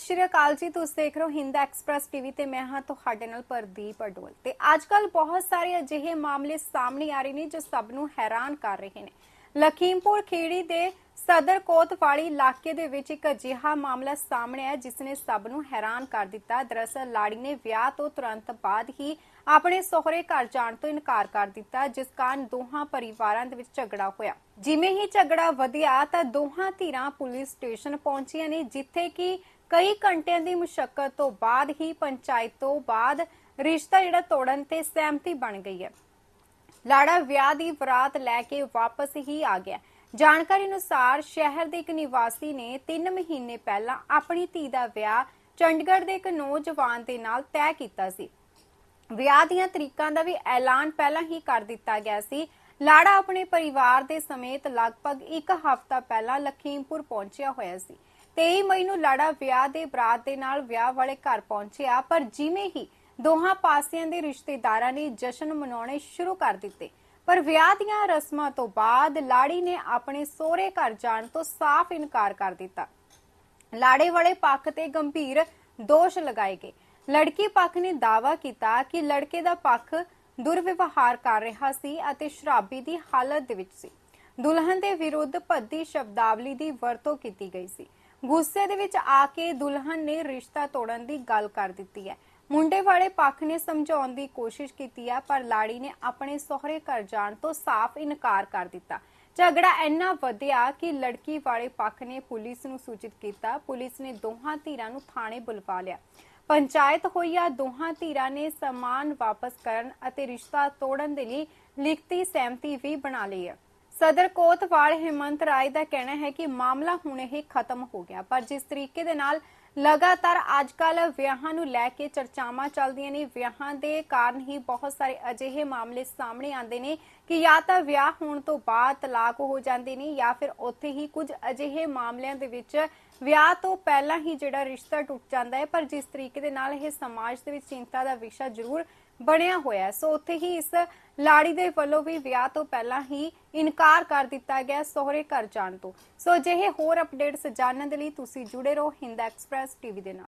ਸਤਿ ਸ਼੍ਰੀ ਅਕਾਲ ਜੀ। ਤੁਸੀਂ ਦੇਖ ਰਹੇ ਹੋ ਹਿੰਦ ਐਕਸਪ੍ਰੈਸ ਟੀਵੀ ਤੇ ਮੈਂ ਹਾਂ ਤੁਹਾਡੇ ਨਾਲ ਪ੍ਰਦੀਪ ਅਡੋਲ। ਤੇ ਅੱਜਕੱਲ ਬਹੁਤ ਸਾਰੇ ਅਜਿਹੇ ਮਾਮਲੇ ਸਾਹਮਣੇ ਆ ਰਹੇ ਨੇ ਜੋ ਸਭ ਨੂੰ ਹੈਰਾਨ ਕਰ ਰਹੇ ਨੇ। ਲਖੀਮਪੁਰ ਖੇੜੀ ਦੇ ਸਦਰ ਕੋਤਵਾਲੀ ਇਲਾਕੇ ਦੇ ਵਿੱਚ ਇੱਕ ਅਜਿਹਾ ਮਾਮਲਾ ਸਾਹਮਣੇ ਆਇਆ, ਜਿਸ ਨੇ ਸਭ ਨੂੰ ਹੈਰਾਨ ਕਰ ਦਿੱਤਾ। ਦਰਅਸਲ ਲਾੜੀ ਨੇ ਵਿਆਹ ਤੋਂ ਤੁਰੰਤ ਬਾਅਦ ਹੀ ਆਪਣੇ ਸਹੁਰੇ ਘਰ ਜਾਣ ਤੋਂ ਇਨਕਾਰ ਕਰ ਦਿੱਤਾ, ਜਿਸ ਕਾਰਨ ਦੋਹਾਂ ਪਰਿਵਾਰਾਂ ਦੇ ਵਿੱਚ ਝਗੜਾ ਹੋਇਆ। ਜਿਵੇਂ ਹੀ ਝਗੜਾ ਵਧਿਆ ਤਾਂ ਦੋਹਾਂ ਧਿਰਾਂ ਪੁਲਿਸ ਸਟੇਸ਼ਨ ਪਹੁੰਚੀਆਂ ਨੇ, ਜਿੱਥੇ ਕਿ ਕਈ ਘੰਟਿਆਂ ਦੀ ਮੁਸ਼ਕਲ ਤੋਂ ਬਾਅਦ ਹੀ ਪੰਚਾਇਤ ਤੋਂ ਬਾਅਦ ਰਿਸ਼ਤਾ ਜਿਹੜਾ ਤੋੜਨ ਤੇ ਸਹਿਮਤੀ ਬਣ ਗਈ ਹੈ। ਲਾੜਾ ਵਿਆਹ ਦੀ ਬਰਾਤ ਲੈ ਕੇ ਵਾਪਸ ਹੀ ਆ ਗਿਆ ਜਾਣਕਾਰੀ ਅਨੁਸਾਰ ਸ਼ਹਿਰ ਦੇ ਇੱਕ ਨਿਵਾਸੀ ਨੇ 3 ਮਹੀਨੇ ਪਹਿਲਾਂ ਆਪਣੀ ਧੀ ਦਾ ਵਿਆਹ ਚੰਡੀਗੜ੍ਹ ਦੇ ਇੱਕ ਨੌਜਵਾਨ ਦੇ ਨਾਲ ਤੈਅ ਕੀਤਾ ਸੀ। ਵਿਆਹ ਦੀਆਂ ਤਰੀਕਾਂ ਦਾ ਵੀ ਐਲਾਨ ਪਹਿਲਾਂ ਹੀ ਕਰ ਦਿੱਤਾ ਗਿਆ ਸੀ। ਲਾੜਾ ਆਪਣੇ ਪਰਿਵਾਰ ਦੇ ਸਮੇਤ ਲਗਭਗ ਇੱਕ ਹਫ਼ਤਾ ਪਹਿਲਾਂ ਲਖੀਮਪੁਰ ਪਹੁੰਚਿਆ ਹੋਇਆ ਸੀ। 23 ਮਈ ਨੂੰ ਲਾੜਾ ਵਿਆਹ ਦੇ ਬਰਾਤ ਦੇ ਨਾਲ ਵਿਆਹ ਵਾਲੇ ਘਰ ਪਹੁੰਚਿਆ, ਪਰ ਜਿਵੇਂ ਹੀ ਦੋਹਾਂ ਪਾਸਿਆਂ ਦੇ ਰਿਸ਼ਤੇਦਾਰਾਂ ਨੇ ਜਸ਼ਨ ਮਨਾਉਣੇ ਸ਼ੁਰੂ ਕਰ ਦਿੱਤੇ। ਪਰ ਵਿਆਹ ਦੀਆਂ ਰਸਮਾਂ ਤੋਂ ਬਾਅਦ ਲਾੜੀ ਨੇ ਆਪਣੇ ਸਹੁਰੇ ਘਰ ਜਾਣ ਤੋਂ ਸਾਫ਼ ਇਨਕਾਰ ਕਰ ਦਿੱਤਾ। ਲਾੜੇ ਵਾਲੇ ਪੱਖ ਤੇ ਗੰਭੀਰ ਦੋਸ਼ ਲਗਾਏ ਗਏ। ਲੜਕੀ ਪੱਖ ਨੇ ਦਾਵਾ ਕੀਤਾ ਕਿ ਲੜਕੇ ਦਾ ਪੱਖ ਦੁਰਵਿਵਹਾਰ ਕਰ ਰਿਹਾ ਸੀ ਅਤੇ ਸ਼ਰਾਬੀ ਦੀ ਹਾਲਤ ਦੇ ਵਿੱਚ ਸੀ। ਦੁਲਹਨ ਦੇ ਵਿਰੁੱਧ ਭੱਦੀ ਸ਼ਬਦਾਵਲੀ ਦੀ ਵਰਤੋਂ ਕੀਤੀ ਗਈ ਸੀ। ਗੁੱਸੇ ਦੇ ਵਿੱਚ ਆ ਕੇ ਦੁਲਹਨ ਨੇ ਰਿਸ਼ਤਾ ਤੋੜਨ ਦੀ ਗੱਲ ਕਰ ਦਿੱਤੀ ਹੈ। ਮੁੰਡੇ ਵਾਲੇ ਪੱਖ ਨੇ ਸਮਝਾਉਣ ਦੀ ਕੋਸ਼ਿਸ਼ ਕੀਤੀ ਹੈ, ਪਰ ਲਾੜੀ ਨੇ ਆਪਣੇ ਸਹੁਰੇ ਘਰ ਜਾਣ ਤੋਂ ਸਾਫ਼ ਇਨਕਾਰ ਕਰ ਦਿੱਤਾ। ਝਗੜਾ ਇੰਨਾ ਵਧਿਆ ਕਿ ਲੜਕੀ ਵਾਲੇ ਪੱਖ ਨੇ ਪੁਲਿਸ ਨੂੰ ਸੂਚਿਤ ਕੀਤਾ। ਪੁਲਿਸ ਨੇ ਦੋਹਾਂ ਧਿਰਾਂ ਨੂੰ ਥਾਣੇ ਬੁਲਵਾ ਲਿਆ। ਪੰਚਾਇਤ ਹੋਈ ਦੋਹਾਂ ਧਿਰਾਂ ਨੇ ਸਮਾਨ ਵਾਪਸ ਕਰਨ ਅਤੇ ਰਿਸ਼ਤਾ ਤੋੜਨ ਦੇ ਲਈ ਲਿਖਤੀ ਸਹਿਮਤੀ ਵੀ ਬਣਾ ਲਈ ਹੈ ਸਦਰ ਕੋਤਵਾਲ, ਹਿਮੰਤ ਰਾਏ ਦਾ ਕਹਿਣਾ ਹੈ ਕਿ ਮਾਮਲਾ ਹੁਣ ਇਹ ਖਤਮ ਹੋ ਗਿਆ, ਪਰ ਜਿਸ ਤਰੀਕੇ ਦੇ ਨਾਲ ਲਗਾਤਾਰ ਅੱਜਕੱਲ ਵਿਆਹਾਂ ਨੂੰ ਲੈ ਕੇ ਚਰਚਾਵਾਂ ਚੱਲਦੀਆਂ ਨੇ। ਵਿਆਹਾਂ ਦੇ ਕਾਰਨ ਹੀ ਬਹੁਤ ਸਾਰੇ ਅਜਿਹੇ ਮਾਮਲੇ ਸਾਹਮਣੇ ਆਉਂਦੇ ਨੇ ਕਿ ਜਾਂ ਤਾਂ ਵਿਆਹ ਹੋਣ ਤੋਂ ਬਾਅਦ ਤਲਾਕ ਹੋ ਜਾਂਦੇ ਨੇ ਜਾਂ ਫਿਰ ਉੱਥੇ ਹੀ ਕੁਝ ਅਜਿਹੇ ਮਾਮਲਿਆਂ ਦੇ ਵਿੱਚ ਵਿਆਹ ਤੋਂ ਪਹਿਲਾਂ ਹੀ ਜਿਹੜਾ ਰਿਸ਼ਤਾ ਟੁੱਟ ਜਾਂਦਾ ਹੈ। ਪਰ ਜਿਸ ਤਰੀਕੇ ਦੇ ਨਾਲ ਇਹ ਸਮਾਜ ਦੇ ਵਿੱਚ ਚਿੰਤਾ ਦਾ ਵਿਸ਼ਾ ਜ਼ਰੂਰ ਬਣਿਆ ਹੋਇਆ ਹੈ। ਸੋ ਉੱਥੇ ਹੀ ਇਸ ਲਾੜੀ ਦੇ ਵੱਲੋਂ ਵੀ ਵਿਆਹ ਤੋਂ ਪਹਿਲਾਂ ਹੀ ਇਨਕਾਰ ਕਰ ਦਿੱਤਾ ਗਿਆ ਸਹੁਰੇ ਘਰ ਜਾਣ ਤੋਂ। ਸੋ ਅਜਿਹੇ ਹੋਰ ਅਪਡੇਟਸ ਜਾਣਨ ਦੇ ਲਈ ਤੁਸੀਂ ਜੁੜੇ ਰਹੋ ਹਿੰਦ ਐਕਸਪ੍ਰੈਸ ਟੀਵੀ ਦੇ ਨਾਲ।